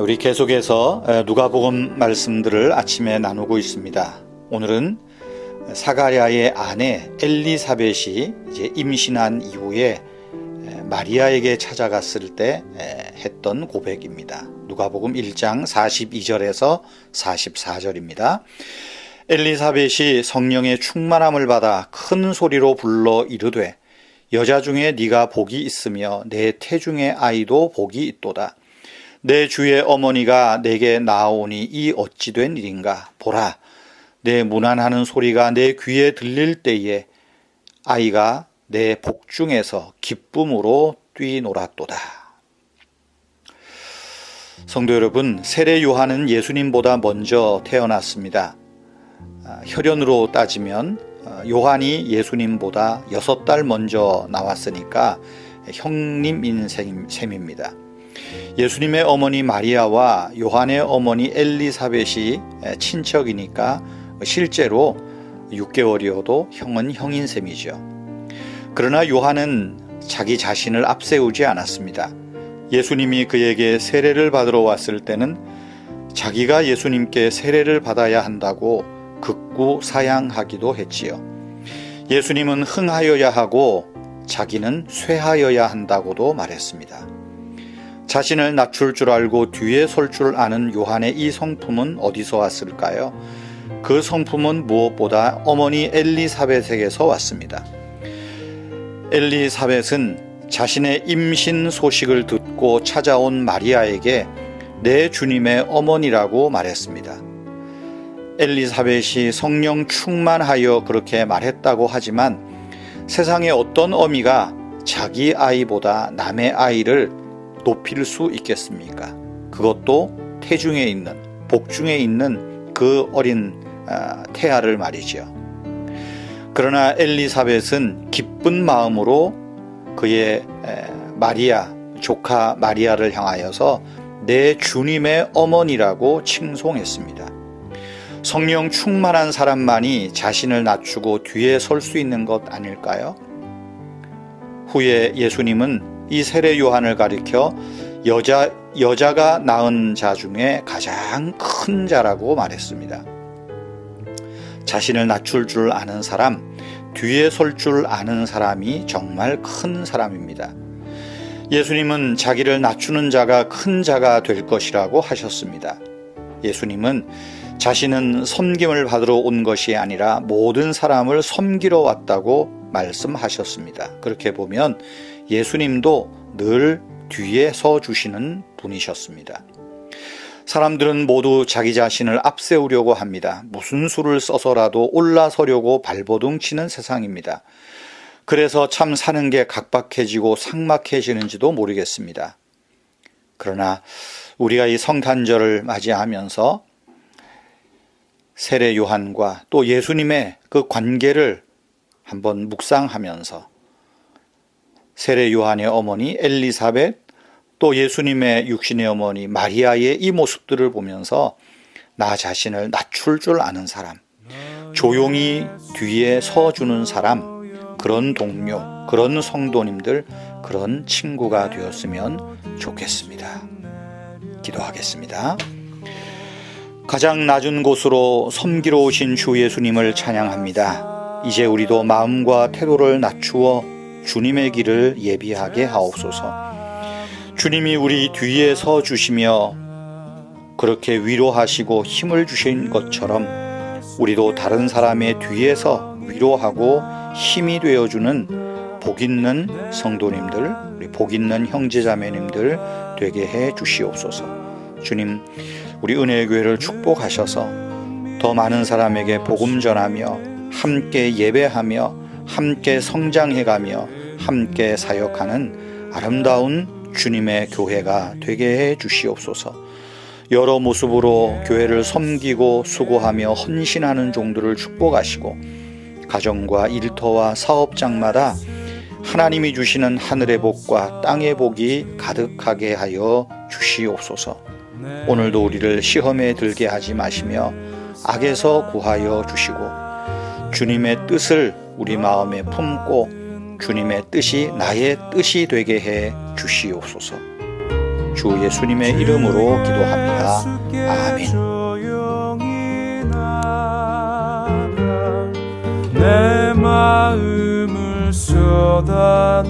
우리 계속해서 누가복음 말씀들을 아침에 나누고 있습니다. 오늘은 사가랴의 아내 엘리사벳이 이제 임신한 이후에 마리아에게 찾아갔을 때 했던 고백입니다. 누가복음 1장 42절에서 44절입니다. 엘리사벳이 성령의 충만함을 받아 큰 소리로 불러 이르되 여자 중에 네가 복이 있으며 내 태중의 아이도 복이 있도다. 내 주의 어머니가 내게 나오니 이 어찌 된 일인가 보라 내 무난하는 소리가 내 귀에 들릴 때에 아이가 내 복중에서 기쁨으로 뛰놀았도다. 성도 여러분, 세례 요한은 예수님보다 먼저 태어났습니다. 아, 혈연으로 따지면 아, 요한이 예수님보다 여섯 달 먼저 나왔으니까 형님인 셈입니다. 예수님의 어머니 마리아와 요한의 어머니 엘리사벳이 친척이니까 실제로 6개월이어도 형은 형인 셈이죠. 그러나 요한은 자기 자신을 앞세우지 않았습니다. 예수님이 그에게 세례를 받으러 왔을 때는 자기가 예수님께 세례를 받아야 한다고 극구 사양하기도 했지요. 예수님은 흥하여야 하고 자기는 쇠하여야 한다고도 말했습니다. 자신을 낮출 줄 알고 뒤에 설 줄 아는 요한의 이 성품은 어디서 왔을까요? 그 성품은 무엇보다 어머니 엘리사벳에게서 왔습니다. 엘리사벳은 자신의 임신 소식을 듣고 찾아온 마리아에게 내 주님의 어머니라고 말했습니다. 엘리사벳이 성령 충만하여 그렇게 말했다고 하지만 세상에 어떤 어미가 자기 아이보다 남의 아이를 높일 수 있겠습니까? 그것도 태중에 있는 복중에 있는 그 어린 아, 태아를 말이죠. 그러나 엘리사벳은 기쁜 마음으로 그의 마리아 조카 마리아를 향하여서 내 주님의 어머니라고 칭송했습니다. 성령 충만한 사람만이 자신을 낮추고 뒤에 설 수 있는 것 아닐까요? 후에 예수님은 이 세례 요한을 가리켜 여자 여자가 낳은 자 중에 가장 큰 자라고 말했습니다. 자신을 낮출 줄 아는 사람, 뒤에 설 줄 아는 사람이 정말 큰 사람입니다. 예수님은 자기를 낮추는 자가 큰 자가 될 것이라고 하셨습니다. 예수님은 자신은 섬김을 받으러 온 것이 아니라 모든 사람을 섬기러 왔다고 말씀하셨습니다. 그렇게 보면 예수님도 늘 뒤에 서 주시는 분이셨습니다. 사람들은 모두 자기 자신을 앞세우려고 합니다. 무슨 수를 써서라도 올라서려고 발버둥 치는 세상입니다. 그래서 참 사는 게 각박해지고 삭막해지는지도 모르겠습니다. 그러나 우리가 이 성탄절을 맞이하면서 세례 요한과 또 예수님의 그 관계를 한번 묵상하면서 세례 요한의 어머니 엘리사벳 또 예수님의 육신의 어머니 마리아의 이 모습들을 보면서 나 자신을 낮출 줄 아는 사람, 조용히 뒤에 서주는 사람, 그런 동료, 그런 성도님들, 그런 친구가 되었으면 좋겠습니다. 기도하겠습니다. 가장 낮은 곳으로 섬기러 오신 주 예수님을 찬양합니다. 이제 우리도 마음과 태도를 낮추어 주님의 길을 예비하게 하옵소서. 주님이 우리 뒤에 서 주시며 그렇게 위로하시고 힘을 주신 것처럼 우리도 다른 사람의 뒤에서 위로하고 힘이 되어주는 복 있는 성도님들, 우리 복 있는 형제자매님들 되게 해 주시옵소서. 주님, 우리 은혜의 교회를 축복하셔서 더 많은 사람에게 복음 전하며 함께 예배하며 함께 성장해가며 함께 사역하는 아름다운 주님의 교회가 되게 해 주시옵소서. 여러 모습으로 교회를 섬기고 수고하며 헌신하는 종들을 축복하시고 가정과 일터와 사업장마다 하나님이 주시는 하늘의 복과 땅의 복이 가득하게 하여 주시옵소서. 오늘도 우리를 시험에 들게 하지 마시며 악에서 구하여 주시고 주님의 뜻을 우리 마음에 품고 주님의 뜻이 나의 뜻이 되게 해 주시옵소서. 주 예수님의 이름으로 기도합니다. 아멘. 내 마음을 쏟아놓라